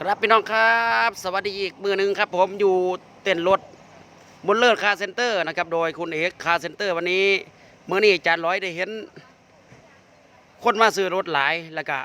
ครับพี่น้องครับ สวัสดีอีกมือหนึ่งครับ ผมอยู่เต้นรถบนเลิศคาเซ็นเตอร์นะครับ โดยคุณเอกคาเซ็นเตอร์วันนี้เมื่อนี้จานร้อยได้เห็น คนมาซื้อรถหลายแล้วก็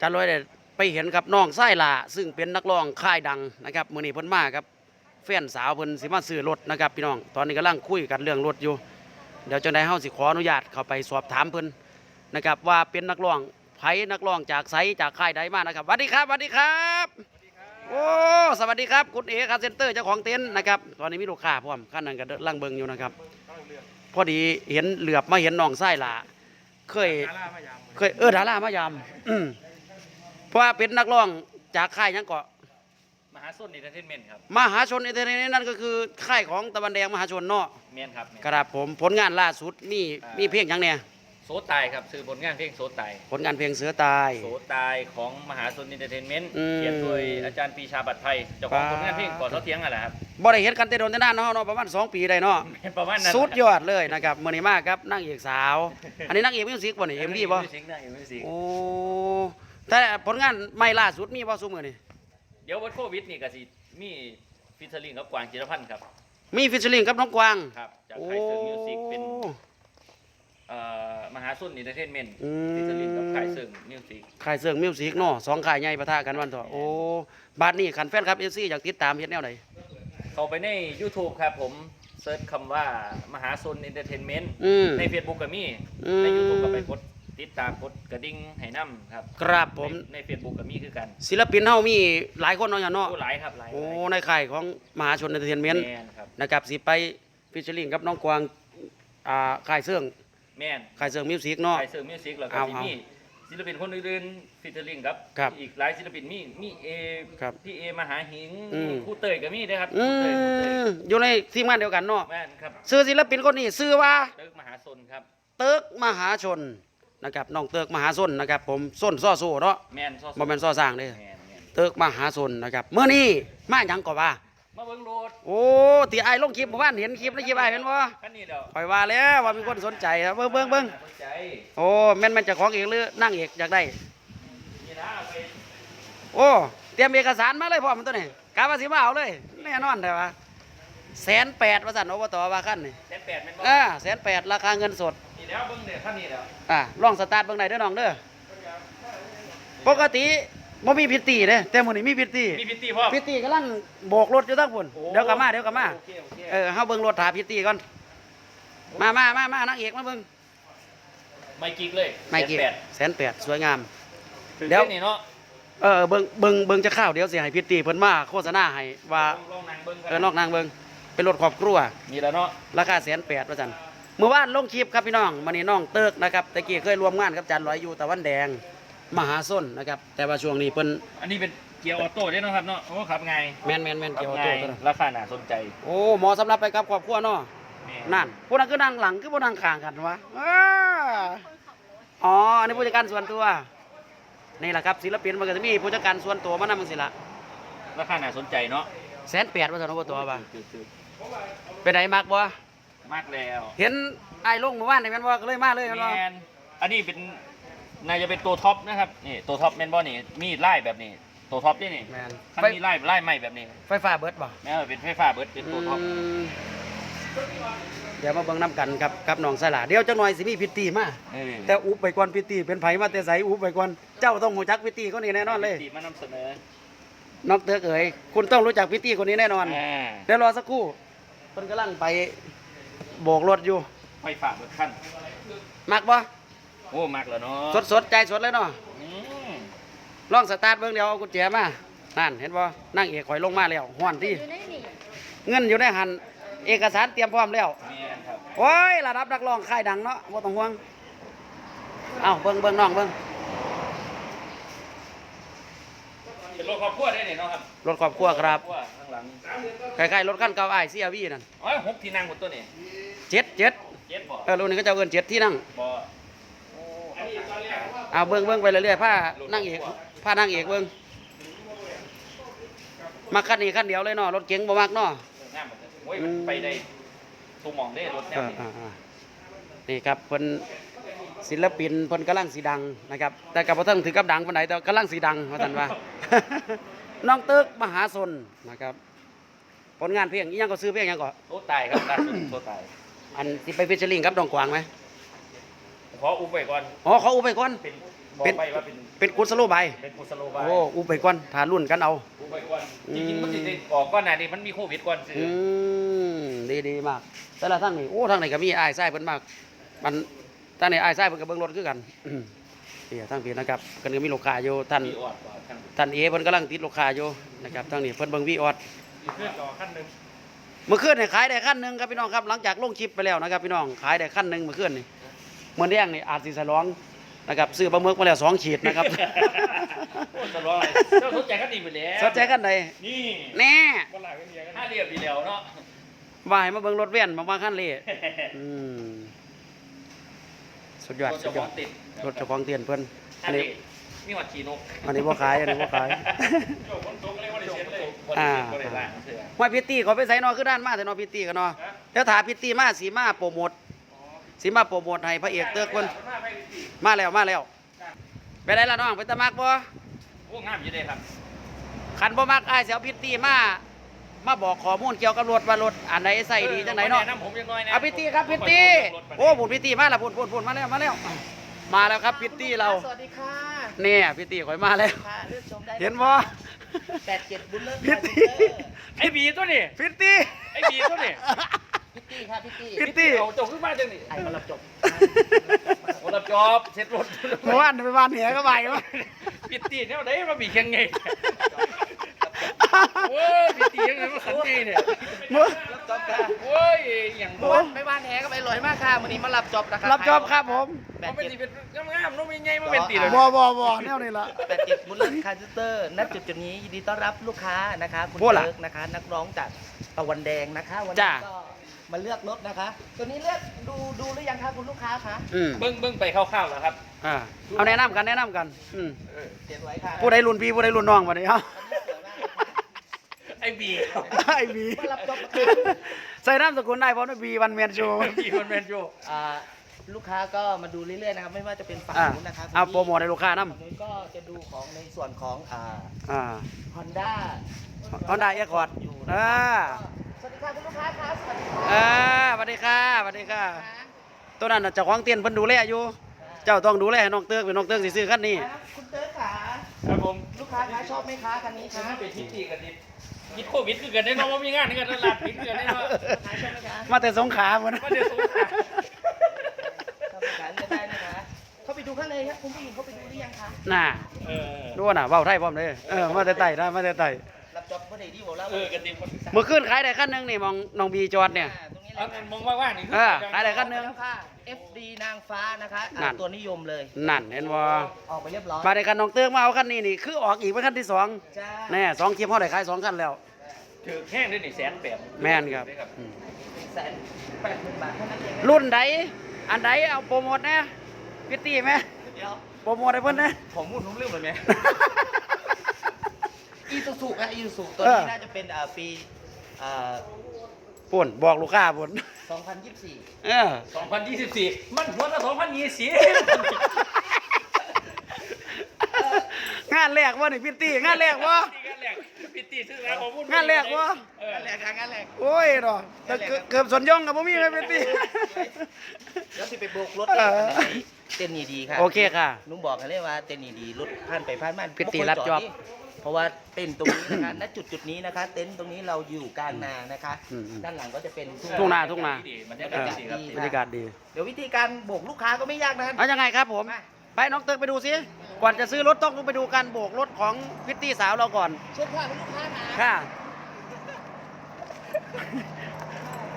จานร้อยได้ไปเห็นครับน้องไส้ลาซึ่งเป็นนักร้องค่ายดังนะครับมื่อนี้เพิ่นมาครับแฟนสาวเพิ่นสิมาซื้อรถนะครับ พี่น้องตอนนี้กำลังคุยกันเรื่องรถอยู่ เดี๋ยวจังได้เฮาสิขออนุญาตเข้าไปสอบถามเพิ่นนะครับว่าเป็นนักร้อง ไผนักร้องจากไสจากค่ายใดมานะครับสวัสดีครับสวัสดีครับโอ้สวัสดีครับคุณเอคาร์เซ็นเตอร์เจ้าของเต็นท์นะครับตอนนี้มีลูกค้าพร้อมขั้นนั้นก็ลังเบิงอยู่นะครับพอดีเห็นเหลือบมาเห็นน้องไส้หลาเคยดาราพยายามเคยเออดารามายามอืมเพราะว่าเป็นนักร้องจากค่ายหยังเกาะมหาสุนอินเตอร์เทนเมนต์ครับมหาชนอินเทอร์เน็ตนั่นก็คือค่ายของตะวันแดงมหาชนเนาะเมียนครับแม่นครับผมผลงานล่าสุดมีมีเพลงหยังเนี่ย โซตายครับซื้อผลงานเพลงโซตายผลงานเพลงเสือตายโซตายของมหาสุนอินเตอร์เทนเมนต์อืมเขียนโดยอาจารย์ปรีชาบัตรไทยเจ้าของปาผลงานเพลงก่อนเขาเทียงอะไรครับบ่ได้เห็นกันแต่โดนแต่นานเนาะเนาะประมาณสองปีได้เนาะเป็นประมาณนั้นสุดยอดเลยนะครับมื้อนี้มาครับนางเอกสาว อันนี้นางเอกมิวสิกบ่นี่ MV บ่มิวสิกนะเอ็มวีสิกโอ้แต่ผลงานใหม่ล่าสุดมีบ่ซุมื้อนี่เดี๋ยววันโควิดนี่ก็สิมีฟิชเชอร์ลิงกับกวางจิรพันธ์ครับ มีฟิชเชอร์ลิงกับน้องกวางครับจากโอ้ไคเซอร์มิวสิกเป็น เอ่อมหาสุนอินเตอร์เทนเมนต์อืมฟิชเชอร์ลิงกับไคเซอร์มิวสิกค่ายเสื่องมิวสิกเนาะสองค่ายใหญ่ปะทะกันวันเถอะโอ้บาดนี้คันแฟนครับ FC อยากติดตามเฮ็ดแนวใดเข้าไปใน YouTube ครับผมเซิร์ชคำว่ามหาสุนอินเตอร์เทนเมนต์อืม ใน Facebook ก็มีอืม ใน YouTube ก็ไปกดติดตามกดกระดิ่งให้นํครับครับผมในใน Facebook ก็มีคือกันศิลปินเฮามีหลายคนเนาะอย่างเนาะโอ้หลายครับหลายโอ้ในค่ายของมหาชนเอนเตอร์เทนเมนต์แม่นครับนะครับสิไปฟิชเชอร์ลิงกับน้องกวางอ่าค่ายเสื่อง แม่นค่ายเสื่องมิวสิกเนาะ ไทเซอร์มิวสิกแล้วก็เอาสิเอามีศิลปินคนอื่นๆฟิชเชอร์ลิงครับ ครับอีกหลายศิลปินมีมีเอครับพี่เอมหาหิงอืม ครู่เตยก็มีเด้อครับอืครู่เตยครู่เตยมอยู่ในทีมงานเดียวกันเนาะแม่นครับชื่อศิลปินคนนี้ชื่อว่า เติกมหาชนครับ เติกมหาชนนะครับน้องเติกมหาชนนะครับ ผมส้นซ้อโซ่เนาะแม่นซอสบ่แม่นซ้อสร้างเด้อแม่นแม่นเติกมหาชนนะครับเมื่อนี้มาหยังก็ว่า มาเบิ่งโลดโอ้ที่ไอ้ายลงคลิปเมื่อวานเห็นคลิปในคลิปไอ้ายเห็นบ่คันนี้เดี๋ยวคอยว่าแล้วว่ามีคนสนใจครับเบิ่งเบิ่งเบิ่งสนใจโอ้แม่นแม่นเจ้าของเอกหรือนั่งเอกอยากได้ นี่นะเอาไปโอ้เตรียมเอกสารมาเลยพ่อมันตัวนี้กาว่าสิมาเอาเลย แน่นอนแต่ว่าแสนแปดว่าสั่นอบตว่าขั้นนี่แสนแปดแม่นบ่อ่าแสนแปดราคาเงินสด นี่แล้วเบิ่งเด้อคันนี้แล้วอ่าลองสตาร์ทเบิ่งได้เด้อน้องเด้อปกติ บ่มีพิตตี้เด้แต่มื้อนี้มีพิตตี้มีพิตตี้พ่อพิตตี้กำลังโบกรถอยู่ทั้งพุ่นโอ้เดี๋ยวกลับมาเดี๋ยวกลับมาโอเคโอเค เออเฮาเบิ่งรถถาพิตตี้ก่อนมามามามานักเอกมาเบิ่งไม่กิกเลยไม่กี่แสนแปดแสนแปดสวยงาม ถึงเดี๋ยว เส้นนี่เนาะเออเบิ่งเบิ่งเบิ่งจะเข้าวเดี๋ยวสิให้พิตตี้เพิ่นมาโฆษณาให้ว่าลองนั่งเบิ่งเออนอกนางเบิ่งเป็นรถครอบครัวมีแล้วเนาะราคาแสนแปดว่าจันเมื่อวานลงคลิปครับพี่น้องมันนี่น้องเติกนะครับตะกี้เคยร่วมงานกับจันลอยอยู่ตะวันแดง มหาส้นนะครับ แต่ว่าช่วงนี้เพิ่นอันนี้เป็นเกียร์ออโต้ได้เนาะครับเนาะโอ้ขับไงแมนแมนแมนเกี่ยวกับขัตัวบตัวไงนั้นราคาน่าสนใจโอ้หมอสำหรับไปกับครอบครัวเนาะแม่นั่นผู้นั้นคือนั่งหลังคือผู้นั่งข้างกันวะอ้าอ๋ออันนี้ผู้จัดการส่วนตัวนี่แหละครับศิลปินมันก็จะมีผู้จัดการส่วนตัวมานำมันสิละราคาน่าสนใจเนาะแสนแปดว่าจันอบตัวป่ะคือคือเป็นไดมักบ่มากแล้ว เห็นไอ้ลงเมื่อวานนี่แม่นบ่ก็เลยมาเลยแม่นบ่แมนอันนี้เป็น น่าจะเป็นตัวท็อปนะครับนี่ตัวท็อปแมนบอนี่มีไล่แบบนี้ ตัวท็อปนี่นี่แม่นคันไฟมีไล่ไล่ใหม่แบบนี้ไฟฟ้าเบิดบ่แม้ว่าเป็นไฟฟ้าเบิดเป็นตัวท็อปอืมเดี๋ยวมาเบิ่งน้ำกันครับกับน้องสลาเดี๋ยวจังหน่อยสิมีพิตตี้มาเออแต่อุบไปก่อนพิตตี้เป็นไผมาแต่ไสอุบไปก่อนเจ้าต้องรู้จักพิตตี้คนนี้แน่นอนเลยตีมานำเสนอน้องเตือกเอ๋ยคุณต้องรู้จักพิตตี้คนนี้แน่นอน อ่าเดี๋ยวรอสักครู่เพิ่นกำลังไปโบกรถอยู่ไฟฟ้าเบิดขั้นมักบ่ โอ้มากแล้วเนาะสดสดๆใจสดเลยเนาะอืมลองสตาร์ทเบิ่งเดี๋ยวเอากุญแจมานั่นเห็นบ่นั่งเอกข่อยลงมาแล้วฮ้อนที่อยู่ในนี่เงินอยู่ในหันเอกสารเตรียมพร้อมแล้วแม่นครับโอ้ยระดับนักร้องค่ายดังเนาะบ่ต้องห่วงเอาเบิ่งเบิ่งน้องเบิ่งเป็นรถครอบครัวได้นี่เนาะครับรถครอบครัวครับครอบครัวข้างหลังคล้ายๆรถคันเก่าอ้าย CRV นั่นโอ้ยหกที่นั่งหมดตัวนี่เจ็ดเจ็ดเจ็ดบ่เออรุ่นนี้ก็จะเอิ้นเจ็ดที่นั่งบ่ เอาเบิ่งเบิ่งไปเรื่อยๆผ้านั่งเอกผ้านั่งเอกเบิ่งมาคันนี้คันเดียวเลยเนาะรถเก๋งบ่มักเนาะงามหมดเลยโอ้ยมันไปได้ทุกหมองได้รถแนเอวอนี้อ่าๆนี่ครับเพิ่นศิลปินเพิ่นกำลังสีดังนะครับ แต่กับพ่ทังถือกับดังปานใดแต่กำลังสีดังว่าท่านว่า น้องตึกมหาชนนะครับ ผลงานเพลงอีหยังก็ซื้อเพลงหยังก็โตตายครับล่าสุดโตตายอันสิไปฟิชเชอริงกับน้องกวางไหม ขออุ้มไปก่อนอ๋อเขาอุบไปก่อน เป็นบอกเป็นไปว่าเป็นเป็นกุศโลบายเป็นกุศโลบายโอ้อุบไปก่อนถ่ารุ่นกันเอา อุ้มไปก่อนอืจมริงๆมันสิได้ออกก่อนหน้านี้มันมีโควิดก่อนซื้ออืมดีดีมาก แต่ละทั้งนี่โอ้ทั้งไหนก็มีอ้ายไส้เพิ่นมาก มันทั้งไหนอ้ายไส้เพิ่นก็เบิ่งรถคือกันอืมนี่ทั้งพี่นะครับกันก็มีลูกค้าอยู่ท่านมีออดก่อนขั้นท่านเอเพิ่นกำลังติดลูกค้าอยู่นะครับทั้งนี้เพิ่นเบิ่งวีออดมีเครื่องต่อขั้นหนึ่งเมื่อคืนนี่ขายได้คันหนึงครับพี่น้องครับหลังจากลงคลิปไปแล้วนะครับพี่น้องขายได้คันหนึงเมื่อคืนนี่ เมื่อเที่ยงนี่อาจสิสลองนะครับซื้อปลาหมึกมาแล้วสองขีดนะครับโอ้ตลอดเลยเจ้าสนใจขั้นดีไปแล้วสนใจกันใดนี่แน่บนหลังกันเดียวกันถ้าเรียบดีแล้วเนาะว่าให้มาเบิ่งรถเวียนมามาคันเลยอืมสุดยอดรถสุเจ้าดขยอดองติดรถเจ้าของเตียนเพิ่นอัอันนนี้นี้มีหัดขี่นกอันนี้บ่ขายอันนี้บ่ขาย โจ้คนตกเลยว่าได้เช็ดเลยอ่าบ่ได้ล้างเสื้อห้วยพิตตี้เขาไปใส่นอคือด้านมาแต่นอพิตตี้กันเนาะฮะเดี๋ยวถาพิตตี้มาสีมาโปรโมท สีมาโปรโมทให้พระเอกเตือกเพิ่นมาแล้วมาแล้วไปได้ละน้องไปตะมักบ่โอ้งามอยู่เลยครับคันบ่มักอ้ายสิเอาพิตตี้มามาบอกข้อมูลเกี่ยวกับรถว่ารถอันไหนใส่ดีจังไหนเนาะแนะำผมยังน้อยนะเอาพิตตี้ครับพิตตี้โอ้บุญพิตตี้มาแล้วบุญบุญบุญมาแล้วมาแล้ว มาแล้วครับพิตตี้เราสวัสดีค่ะเนี่ยพิตตี้ข่อยมาแล้วค่ะเลือกชมได้เห็นบ่แปดเจ็ดบุญเลิศพิตตี้ไอ้บีตัวนี้พิตตี้ไอ้บีตัวนี้พิ ตตี้ค่ะพิตตี้พิตตี้เอาเจ้าขึ้นมาจังนี่ไอ้มารับจบโอ้รับจอบเช็ดรถเมื่อวานไปบ้านเหนือก็ไปวะพิตตี้เนี่ยได้มาบีแข่งไงโอ้ยพิตตี้ยังไงมาขันไงเนี่ยเมื่อรับจบค่ะโอ้ยอย่างโอ้บ่ไม่บ้านแหก็ไปลอยมากค่ะวันนี้มารับจบนะคะรับจอบครับผมแปเอาดเป็นเจ็ดสิเป็นงามๆน้องมีไงมาเป็นตีเลยบ่บ่บ่แนวนี้ล่ะแปดเจ็ดบุญเลิศคาร์เตอร์ณจุดจุดนี้ยินดีต้อนรับลูกค้านะคะคุณพูดล่ะเลิกนะคะ นักร้องจากตะวันแดงนะคะวันจ้านี้ก็ มาเลือกรถนะคะ ตัวนี้เลือกดูดูหรือยังคะคุณลูกค้าคะอืมเบิ้งเบิ้งไปคร่าวๆแล้วครับอ่าเอาแนะนำกันแนะนำกัน อืมเสียสวยค่ะผู้ใดรุ่นพี่ผู้ใดรุ่นน้องบัดนี้เอ้า ไอ้บีไอ้บีมารับจบนะคะใส่นามสกุลได้เพราะว่าบีวันแมนโชว์บีมันแมนโยอ่าลูกค้าก็มาดูเรื่อยๆนะครับไม่ว่าจะเป็นฝั่งอ่านู้นนะคะคุณเอาพี่โปรโมทให้ลูกค้านํฝั่งนู้นก็จะดูของในส่วนของอ่าอ่า Honda Honda Accord อยู่อ่า สวัสดีค่ะคุณลูกค้าครับสวัสดีค่ะอ่าสวัสดีค่ะสวัสดีค่ะ ตัวนั้นน่ะเจ้าของเตียนเพิ่นดูแลอยู่ เจ้าต้องดูแลให้น้องเตือกเป็นน้องเตือกสิซื้อคันนี้ครับคุณเติร์ดขาครับผมลูกค้าคะชอบไหมคะคันนี้ฉันคะเป็นพิตตี้กันดิยิดโควิดคือกันได้เนาะว่ามีงานนี่กันตลาดปิดคือกันได้เนาะลูกค้าชอบไหมคะมาแต่สงขลาหมดมาแต่สงขลาชอบไหมคะเลือกได้นะคะเข้าไปดูข้างในครับคุณผู้หญิงเข้าไปดูหรือยังคะ น่ะเออดูน่ะเว้าไทยพร้อมเด้อเออ มาแต่ไต้นะมาแต่ไต้ รับจ็อบพอดีที่ผมเล่าเออกันดิคนเมื่อคืนขายได้คันหนึงนี่มองน้องบีจอดเนี่ยอ่าตรงนี้เลเอายค่ะมองว่างๆนี่เออขายได้คันหนึงแล้วค่ะ FD นางฟ้านะคะอ่านั่น ตัวนิยมเลย นั่นเห็นบ่ออกไปเรียบร้อยมาได้คันน้องเตือกมาเอาคันนี้นี่คือออกอีกเป็นคันที่สองจ้าแน่สองคลิปเฮาได้ขายสองคันแล้ว ถือแห้งด้วยนี่แสนแปดแม่นครับอืมแสนแปดหมื่นบาทเท่านั้นเองนะรุ่นใดอันใดเอาโปรโมทนะพิตตี้ไหมเดี๋ยวโปรโมทให้เพิ่นนะ ของมุ่นผมลืมเลยไหม อีซูซูค่ะอีซูซูตัวเอนี้อน่าจะเป็นอ่าปีอ่าปุ่นบอกลูกค้าปุ่น2024 เออ2024 มันหัวละ2020งานแรกวะนี่พิตตี้งานแรกวะงานแรกพิตตี้ซื้อแล้วของมุ่นงานแรกวะเอองั้นแหละค่ะงั้นแหละโอ้ยเนาะแต่เกือบเกือบสนยองกับบ่มีเลยพิตตี้แล้วสิไปโบกรถเออเต้นนี่ดีค่ะโอเคค่ะลุงบอกกันเลยว่าเต้นนี่ดีรถผ่านไปผ่านมาพิตตี้บ่คนรับจอบนี่ เพราะว่าเต้นตรงนี้นะคะ ณ จุดจุดๆนี้นะคะ เต็นท์ตรงนี้เราอยู่กลางนานะคะ อืมอืม ด้านหลังก็จะเป็นทุ่งนาทุ่งนา บรรยาเอกาศอดีครับ บรรยากาศดีเดี๋ยววิธีการโบกลูกค้าก็ไม่ยากนะเอายังไงครับผม มาไปน้องเติร์กไปดูสิก่อนจะซื้อรถต้องไปดูการโบกรถของพิตตี้สาวเราก่อน เชิญค่ะคุณลูกค้านะค่ะ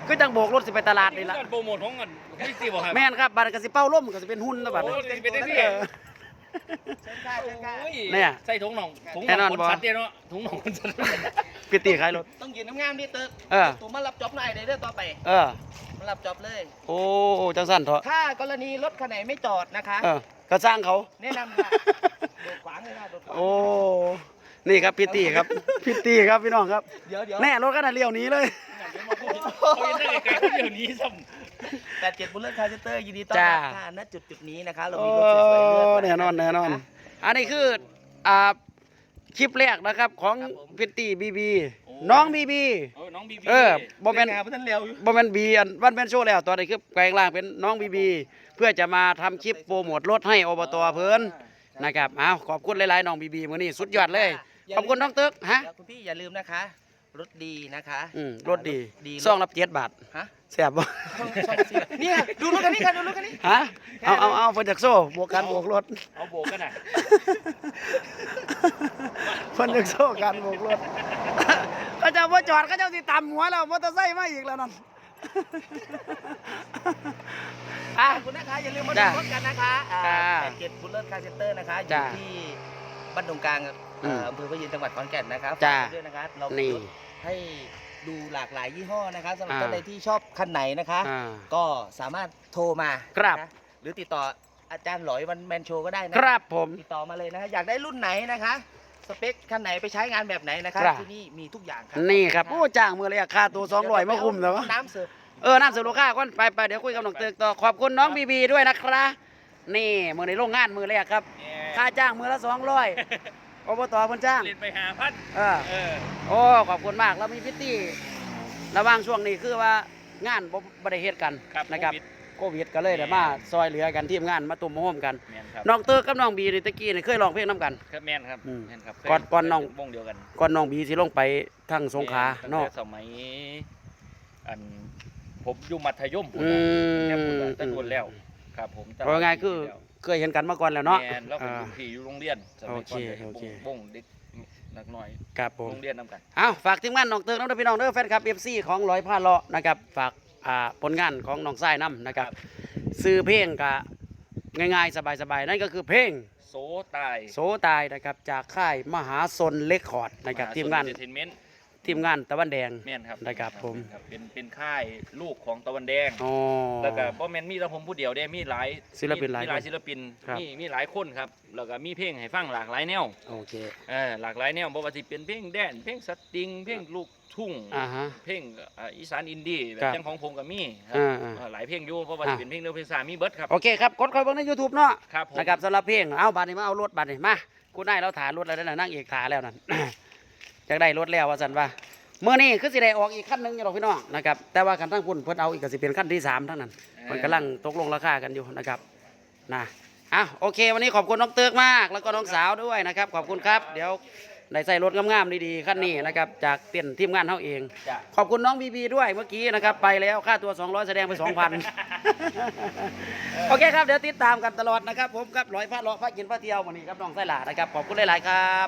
ก็จังโบกรถสิไปตลาดนี่ละการโปรโมทของเงินพิตตี้บอกครับแม่นครับบัตรกสิเป้าล่มก็สิเป็นหุ้นนะบัตรโอ้ยเป็นได้พี่เออ เชิญค่ะเชิญค่ะโอ้ยเนี่ย ใส่ถุงหนองถุงหนแน่นออนงคนบ่สัตว์เนี่ยเนาะถุงหนองคนสัตว์พิตตี้ขายรถ ต้องยืนงามๆนี่เติร์กเออ ตัวมารับจ็อบหน่อยเดี๋ยวเรื่องต่อไปเออ มารับจ็อบเลย โอ้จังสั้นเถอะถ้ากรณีรถคันไหนไม่จอดนะคะ เออ ก็สร้างเขา แนะนำค่ะโดดขวางเลยค่ะโดดขวางโอ้ นี่ครับพิตตี้ครับ พิตตี้ครับพี่น้องครับ เดี๋ยวเดี๋ยวแน่รถก็น่ะเลี้ยวหนี้เลยเขายังได้ไกลๆ เขาเดี๋ยวนี้ซ้แปดเจ็ดบุลเลอร์คาร์เซนเตอร์ยินดีต้อนจ้ารับค่ะณจุดจุดๆนี้นะคะเราโอ้มีรถสวยๆเลือกแน่นอนแน่นอน อันนี้คืออ่าคลิปแรกนะครับของครับผมพิตตี้บีบีโอ้น้องบีบีเออน้องบีบีเออบ่บอแม่เป็นนงานท่านเร็วอยู่บ่แม่นบีอันวันแม่นโชว์แล้วตอนนี้คือแปลงร่างเป็นน้องบีบีเพื่อจะมาทำคลิปโปรโมทรถให้อบตเพิ่นนะครับอ้าวขอบคุณหลายๆน้องบีบีมื้อนี้สุดยอดเลยขอบคุณน้องตึกฮะแล้วคุณพี่อย่าลืมนะคะ รถดีนะคะอืมรถดีดีซองละ7บาทฮะแซ่บบ่ช่องช่องสี่เนี่ยดูรถคันนี้ค่ะดูรถคันนี้ฮะเอาเอาเอาเพิ่นจากโซ่บวกกันบวกรถเอาโบกกันน่ะเพิ่นจากโซ่กันบวกรถเขาเจะบ่จอดเขาเจ้าสิตำหัวแล้วมอเตอร์ไซค์มาอีกแล้วนั่นอะขอบคุณนะคะอย่าลืมมาจ้าดูรถกันนะคะจ้าแปดเจ็ดบุลเลอร์คาร์เซนเตอร์นะคะอจ้ายู่ที่บ้านดงกลางเอ่อมอำเภอพะยืนจังหวัดขอนแก่นนะครับจ้าฝกไว้ด้วยนะคะเรามีนี่รถ ให้ดูหลากหลายยี่ห้อนะคะสำหรับอ่าท่านใดที่ชอบคันไหนนะคะ อ่าก็สามารถโทรมาครับ นะหรือติดต่ออาจารย์หลอยวันแมนโชว์ก็ได้นะ ครับผม ติดต่อมาเลยนะคะอยากได้รุ่นไหนนะคะ สเปคคันไหนไปใช้งานแบบไหนนะคะครับ ที่นี่มีทุกอย่างครันี่ครับโอ้จ้างมือเลยอะค่าตัว200มาคุมแล้ววะ น้ำเสิร์ฟ เออน้ำเสือโลค่าก่อนไปไปเดี๋ยวคุยกับน้องตึกต่อขอบคุณน้องบีบีด้วยนะครับนี่มือในโรงงานมือแรกครับ ค่าจ้างมือละ200อ บตเพิ่นจ้างเรียนไปหาพันเออ เออโอ้ขอบคุณมากแล้วมีพิตตี้ระหว่างช่วงนี้คือว่างานบ่บ่ได้เฮ็ดกันครับนะครับโควิดโควิดก็เลยได้มาซอยเหลือกันทีมงานมาตุ่มมาโฮมกันแมนครับน้องเตอร์กับน้องบีนี่ตะกี้นี่เคยร้องเพลงนํกัน ครับแมนครับอืมแมนครับก่อนก่อนน้อง วงเดียวกันก่อนน้องบีสิลงไปทางสงขลาแม่ตั้เนาะแต่สมัยอันผมอยู่มัธยมพุ่นอืน่ะแค่มพุ่นน่ะแต่โดนแล้ว ครับผมแต่เพราะไงายคือ เคยเห็นกันมาก่อนแล้วเนาะ แมนแล้วเป็นอ่ารุ่นพี่อยู่โรงเรียนสมัยก่อนโอเคเลยโอเควงเด็กนักน้อยครับผม โรงเรียนนำกัน เอาฝากทีมงานน้องเติงน้องเด้อพี่น้องเด้อแฟนคลับ FC ของร้อยผ้าเลาะนะครับฝากอ่าผลงานของน้องทรายน้ำนะครับซื้อเพลงกะง่ายๆ สบายๆ นั่นก็คือเพลงโซตายโสตายนะครับจากค่ายมหาชนเลคคอร์ดนะครับทีมงานเอนเตอร์เทนเมนต์ทีมงานตะวันแดง แม่นครับนะครับผมครับเป็นเป็นค่ายลูกของตะวันแดง อ๋อ แล้วก็บ่แม่นมีแต่ผมผู้เดียวเด้มีหลายศิลปินหลายมีหลายคนศิลปินครับ มีมีหลายคนครับ แล้วก็มีเพลงให้ฟังหลากหลายแนวโอเคเออหลากหลายแนวบ่ว่าสิเป็นเพลงแดนซ์เพลงสตริง เพลงลูกทุ่ง อ่าฮะ เพลงอ่าอีสานอินดี้แบครับบจังของผมก็มีครัอ่าอ่าเออหลายเพลงอยู่เพราะว่าอ่า สิเป็นเพลงเร็วเพลงช้ามีเบิดครับ โอเคครับกดคอยเบิ่งใน YouTube เนาะครับผม นะครับสำหรับเพลงเอาบัตรนี่มาเอารถบัตรนี่มากูได้เราถ่ายรถแล้วนั่นนะนั่งเอกถ่ายแล้วนั่น อยากได้รถแล้วว่าสันว่าเมื่อนี้คือสิได้ออกอีกขั้นหนึงอยู่หรอกพี่น้องนะครับแต่ว่าคันทั้งพุ่นเพิ่นเอาอีกก็สิเป็นขั้นที่สามทั้งนั้นมันกำลังตกลงราคากันอยู่นะครับนะอะโอเค วันนี้ขอบคุณน้องเตือกมาก แล้วก็น้องสาวด้วยนะครับ ขอบคุณครับ เดี๋ยวได้ใส่รถงามๆดีๆขั้นนี้นะครับจากเต้นทีมงานเขาเองจ้ะขอบคุณน้องบีบีด้วยเมื่อกี้นะครับไปแล้วค่าตัว 200 แสดงไป 2,000 โอเคครับ เดี๋ยวติดตามกันตลอดนะครับ ผมครับร้อยพระเลาะพระกินพระเที่ยววันนี้ครับน้องไส้หลานะครับขอบคุณหลายๆครับ